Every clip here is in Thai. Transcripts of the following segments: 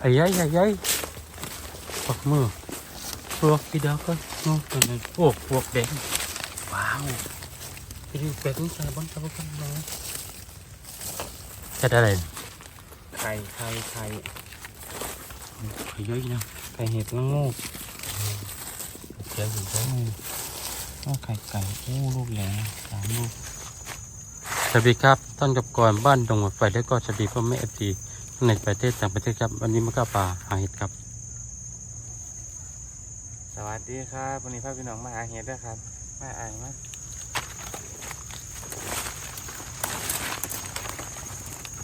ไอ้ยัยไอ้ยัยปักมือพวกพี่ดาวก็นู้นตรงนั้นพวกพวกแดงว้าวไปดูเป็ดนี่ใส่บนตะบกันน้อยจะได้อะไรไข่ไข่ไข่ไอ้ยัยนะไข่เห็ดละโงูเจ้าอยู่เจ้าก็ไข่ไก่โอ้ลูกแหลมสามลูกสวัสดีครับ ต้นกับก่อนบ้านดงหมดไฟแล้วก็สวัสดีพ่อแม่เอฟซี ในประเทศต่างประเทศครับ วันนี้มาก้าป่าหาเห็ดครับ สวัสดีครับวันนี้พ่อพี่น้องมาหาเห็ดด้วยครับมาอ่านมา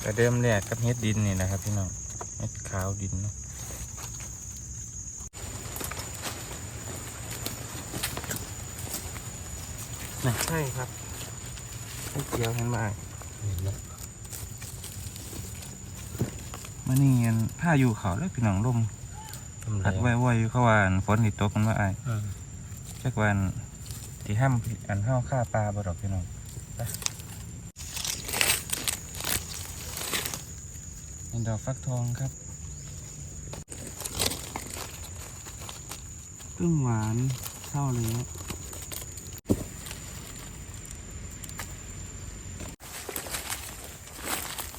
ก็เดิมแรกกับเห็ดดินนี่นะครับ พี่น้องเห็ดขาวดินเนาะนะใช่ครับเห็ดเขียวเห็นไหมมันนี่ อันผ้าอยู่เขาแล้วพี่น้องลมพัดไว้ไว้อยู่เขาว่าอันฝนนี่ตกมันว่าไอ้ายจักวาอันที่ห้ามอันห้าวฆ่าปลาบ่ดอกพี่น้องไปเป็นดอกฟักทองครับพึ่งหวานเท่าเลยเนาะ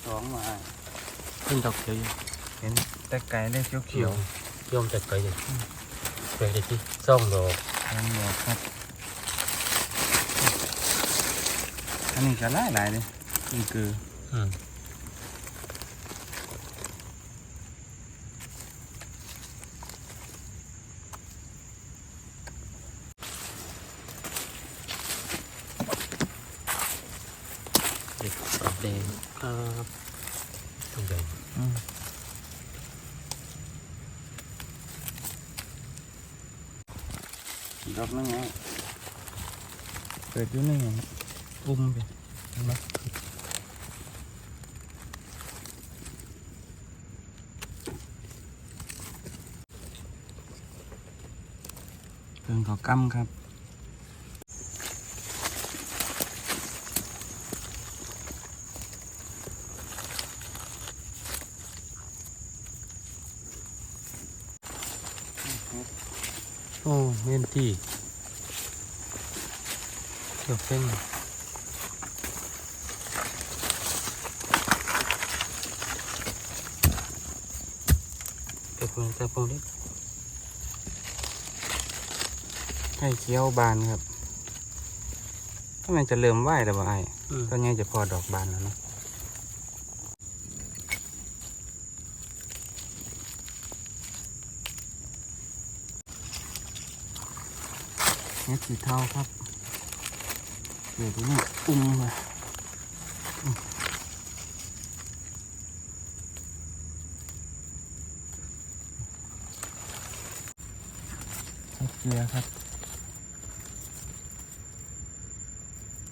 สองมาอ้าย ขึ้นดอกเขียวอยู่เห็นแต่ไก่ได้เขียวเขียวโยมจัดไปเลยไปเลยที่ซ่องดอกๆนั่นดอกครับอันนี้ก็หลายหลายๆเลยนี่คืออืม เด็กปรับแดงครับต้องแดง อืมดอกนั่นไงเกิดอยู่ในี่ไงอุ้มไปเห็นไหมเพิ่งเขากั้มครับ โอ้เมนที่ เกี่ยวเส้นเก็บเงินแต่พวกนี้ให้เคี้ยวบานครับถ้ามันจะเริ่มไหวแล้วบ่ไอ้อืมตอนนี้จะพอดอกบานแล้วเนาะเฮ็ดสีเทาครับ เดี๋ยวนี้อุ้มมาอืมให้เกลือครับ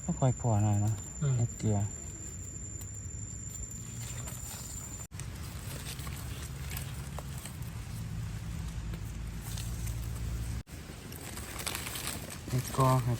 ก็ค่อยพอหน่อยเนาะอืมให้เกลือให้กอครับ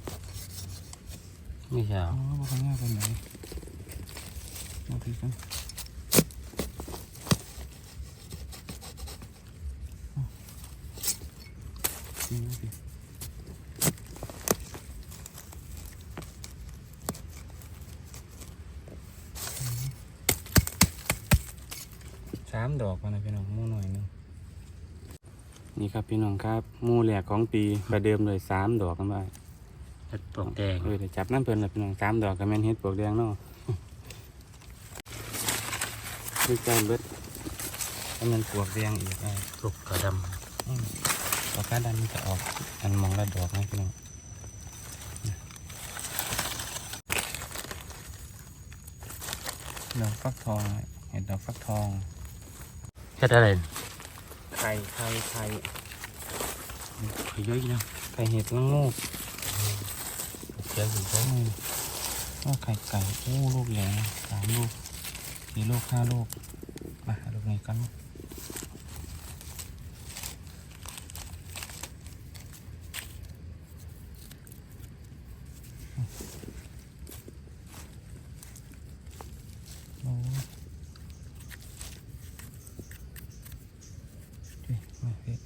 ไปทำยอกเกินนี่สามทำดอกหางเงามันเนาะไม่ใช่อ๋อบ่ค่อยเงาเป็นไหนมาทีกันนี่มาสิสามดอกมานะพี่น้องหมู่หน่อยหนึงนี่ครับพี่น้องครับหมู่แหลกของปีประเดิมเลยสามดอกกันไป เห็ดปวกแดงเออแต่จับน้ำเพิ่นละพี่น้องสามดอกก็แม่นเฮ็ดปลวกแดงเนาะคือใจเบิดให้มันปลวกแดงอีกไอ้ปวกกระดอืมดอกกาดันมันจะออกอันมองละดอกนะพี่น้องดอกฟักทองเห็ดดอกฟักทองเฮ็ดอะไรไข่ไข่ไข่ไข่เยอะอีกนะไข่เห็ดละโงก เจ้าอยู่เจ้าอืมว่าไข่ไก่โอ้ลูกใหญ่สามลูกสี่ลูกห้าลูกมาลูกไหนกันโอ้ดิมาเฮ้ย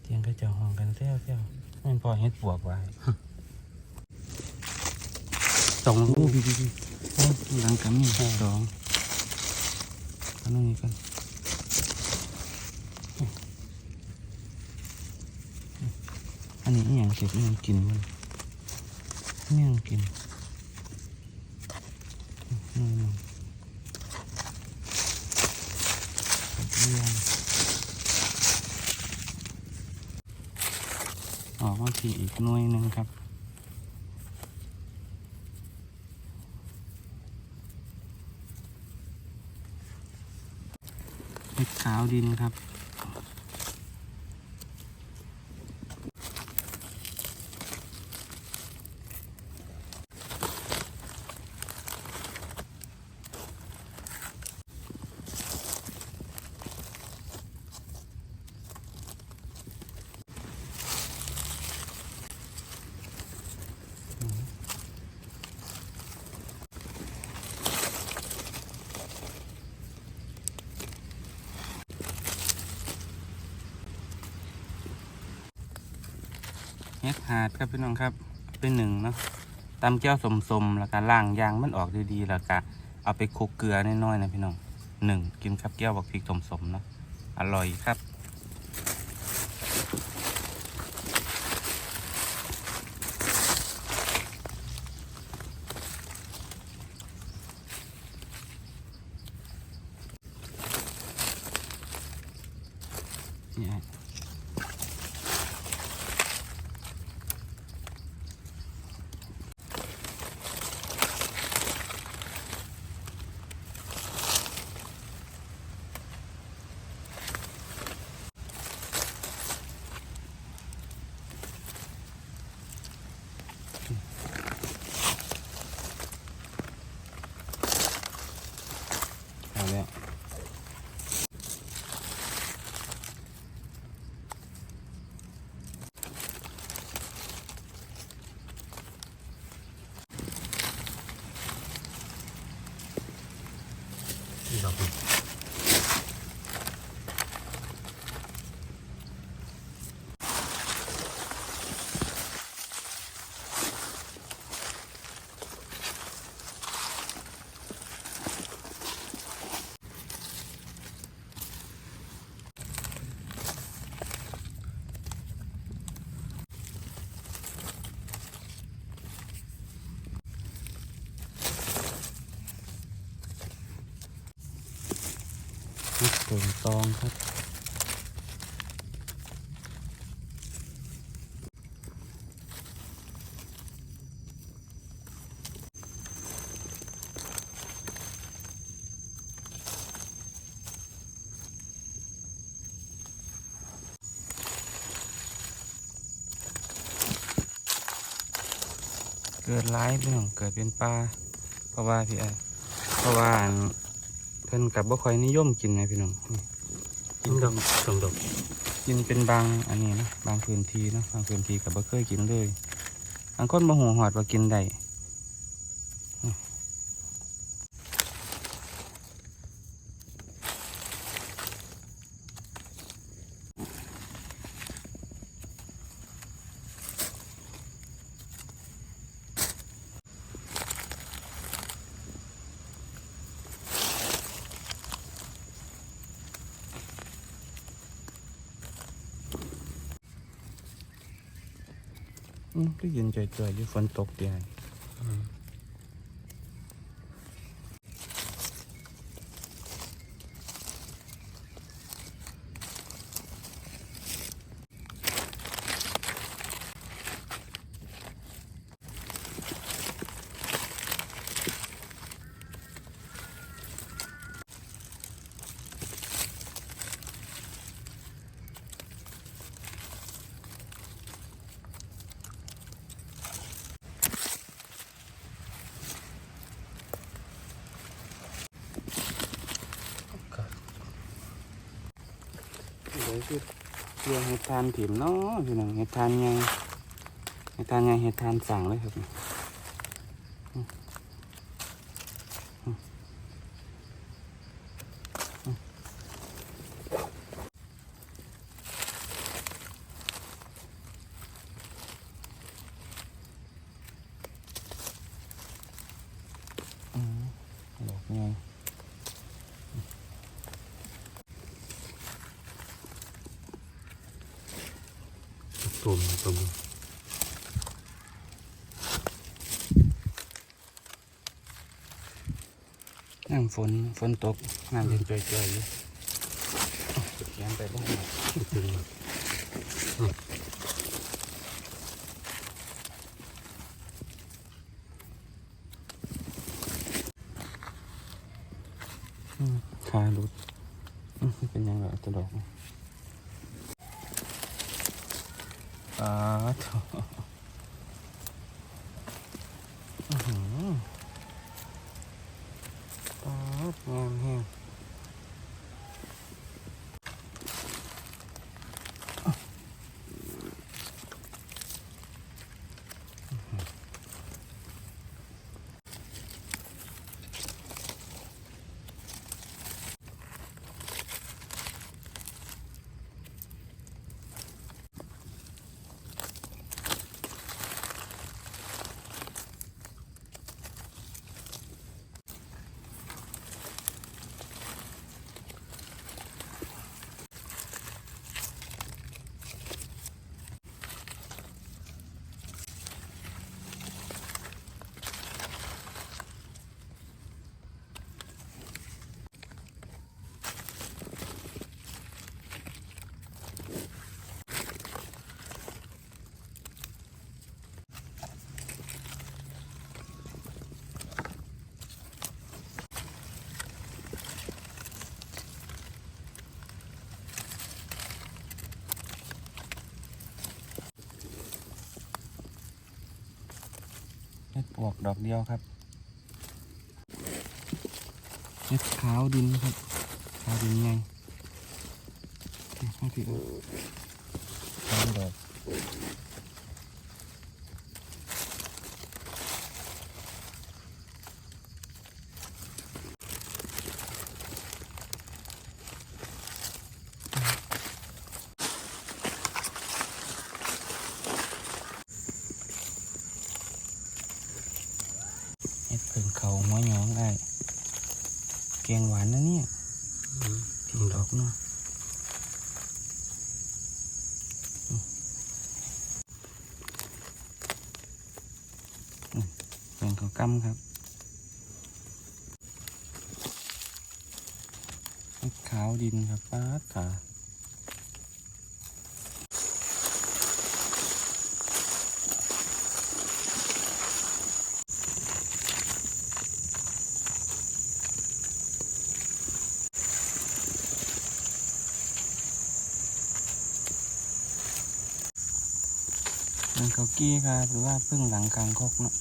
เตียงก็จะห้องกันเซี่ยวเซี่ยวนั่นพอเฮ็ดป วกไว้สองลูโอ้กพี่พี่พี่โอ้หลังกันนี่สองอันนี้กันอันนี้อหย่างเก็บอหย่างกินมันอหย่างกินอืมเรื่อง อกว่าทีอีกหน่วยหนึ่งครับ เห็ดขาวดินครับ ฮ็ดหาดครับพี่น้องครับเป็นหนึ่งเนาะตำแก้วสมๆแล้วก็ล่างยางมันออกดีๆแล้วก็เอาไปคลุกเกลือน้อยๆนะพี่น้องหนึ่งกินครับแก้วบักพริกสมๆเนาะอร่อยครับ งตองครับ เกิดร้ายพี่น้องเกิดเป็นปลาเพราะว่าพี่ไอเพราะว่า เพิ่นกับบ่ค่อยนิยมกินไงพี่น้องนี่กินดอกสองดอกกินเป็นบางอันนี้นะบางพื้นที่นะบางพื้นที่กับบ่เคยกินเลยบางคนบ่หัวหอดว่ากินได้ ก็เย็นใจตัวอยู่ฝนตกเตียง คือเรียงเห็ดทานถิ่มเนาะพี่น้องเห็ดทานไงเห็ดทานไงเห็ดทานสั่งเลยครับอืมอืมอืมอืมดอกไง ตุ่มตุ่ม น้ำฝนฝนตกน้ำเย็นจ่อยๆอยู่เขียนไปบ้างตุ่ม ขาหลุดอืมเป็นยังไงตัวดอกอ่าโถอื้อหือป๊าดงามแห้งเห็ ดปวกดอกเดียวครับเห็ดขาวดินครับ ขาวดินไงไม่ผิดูขาวดอก เห็ดเพิ่งเขาหัวหยองไอ้แกงหวานนะเนี่ยพี่ดอกเนาะเป็นข้ากำครับขาวดินครับป้าขา เป็นข้ากี้ครับหรือว่าพึ่งหลังกลางคกเนาะ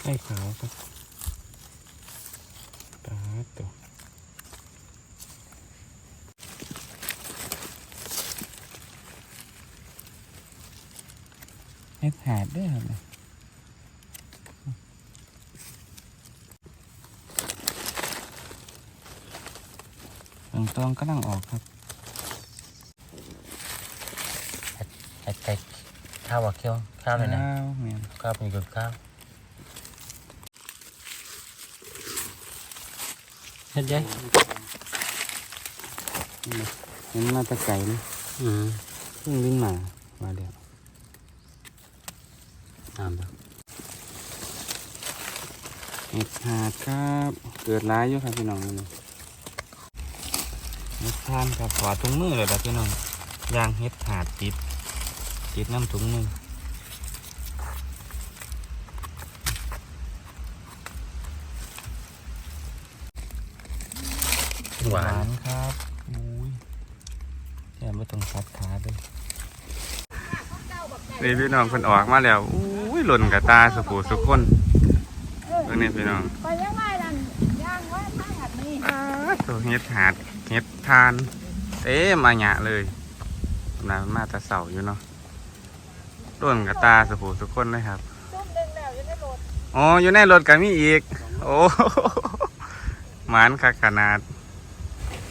ไข่ขาวครับตาตัว เฮ็ดหาดด้วยครับเนี่ยเบิ่งตองกำลังออกครับไอ้ไก่ข้าวว่าเคี้ยวข้าวเลยนะข้าวแม่นข้าวมีกับข้าวเฮ็ดยัยนี่เห็นมาแตะไก่นะอืมเพิ่งลิ้นหมามาเดี๋ยว ตามครับเห็ดหาดครับ เกิดร้ายอยู่ครับพี่น้องนี่เห็ดทานครับขวาถุงมือเลยครับพี่น้องยางเห็ดหาดติดติดน้ำถุงมือหวานครับอุ้ยแค่ไม่ต้องซัดขาด้วยนี่พี่น้องคนออกมาแล้ว หล่นกับตาสุผูสุกคนเพิ่งนี่พี่น้องไปยังไงนั่นย่างไว้ผ้าหัดนี่อ้าตัวเฮ็ดหาดเฮ็ดทาน เต็มมาหยะเลยนามาแตะเสาอยู่เนาะหล่นกับตาสุผูสุกคนเลยครับต้มดึงแล้วจะได้โหลดอ๋ออยู่ในรถกันมีอีก โอ้หมานคักขนาด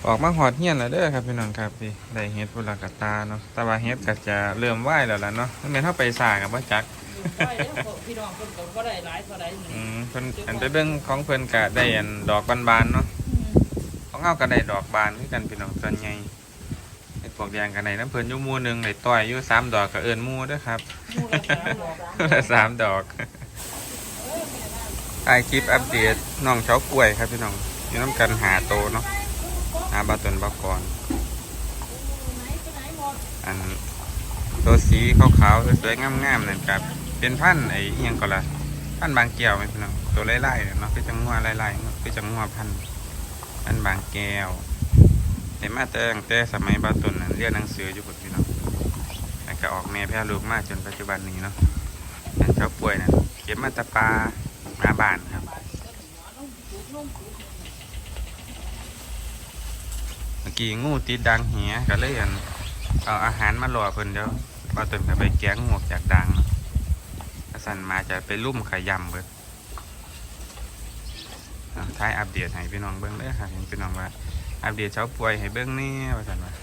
ออกมาหอดเฮียนแล้วเด้อครับพี่น้องครับพี่ได้เฮ็ดพุละกะตาเนาะแต่ว่าเฮ็ดก็จะเริ่มไหวแล้วล่ะเนาะมันแม่นเฮาไปสากับบ่จัก ไปแล้วพี่น้องเพิ่นก็บ่ได้หลายเท่าใดหนึ่งอืมเพิ่นอันไปเบิ่งของเพิ่นก็ได้อันดอกบานๆเนาะของเฮาก็ได้ดอกบานคือกันพี่น้องส่วนใหญ่ไอ้พวกแดงก็ได้น้ำเพิ่นอยู่หมู่หนึงได้ต้อยอยู่สามดอกก็เอิ้นหมู่เด้อครับหมู่ละสามดอกละสามดอกถ่ายคลิปอัปเดตน้องเฉากล้วยครับพี่น้องอยู่น้ำกันหาโตเนาะหาบาตนบากรอันตัวสีขาวๆสวยๆงามๆนั่นครับ เป็นพันไอ้ยังก็ละพันบางแก้วไหมพี่น้องตัวไล่ๆเนี่ยเนาะคือจังงัวไล่ๆเนาะคือจังงัวพันพันบางแก้วแต่มาแต่ตั้งแต่สมัยบาตนนั่นเรียนหนังสืออยู่พุ่นพี่น้องแล้วก็ออกแม่แพร่ลูกมากจนปัจจุบันนี้เนาะอันเจ้าป่วยนะเก็บมาตะปลาหน้าบ้านครับเมื่อกี้งูติดดังเหียก็เลยอันเอาอาหารมาหล่อเพิ่นเดี๋ยวพอเติมกับไปแก้งงวกจากดังเนาะ สันมาจะไปลุ่มขยำเบิดท้ายอัปเดตให้พี่น้องเบิ้งเด้อครับเห็นพี่น้องว่า อัปเดตเช้าป่วยให้เบิ้งแนี่ว่าสันว่า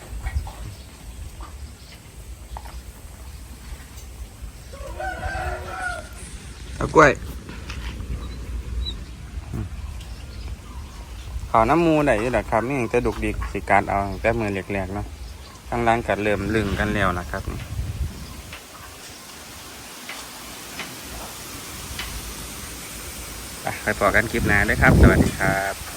เอากล้วยเขาน้ำมูได้ยี่หรอครับนี่ยังจะดุกดิกสิการเอาแต่มือแรกๆเนาะข้างล่างกัดเริ่มลึงกันแล้วนะครับนี่ ไปไปปอกันคลิปหน้าเลยครับ สวัสดีครับ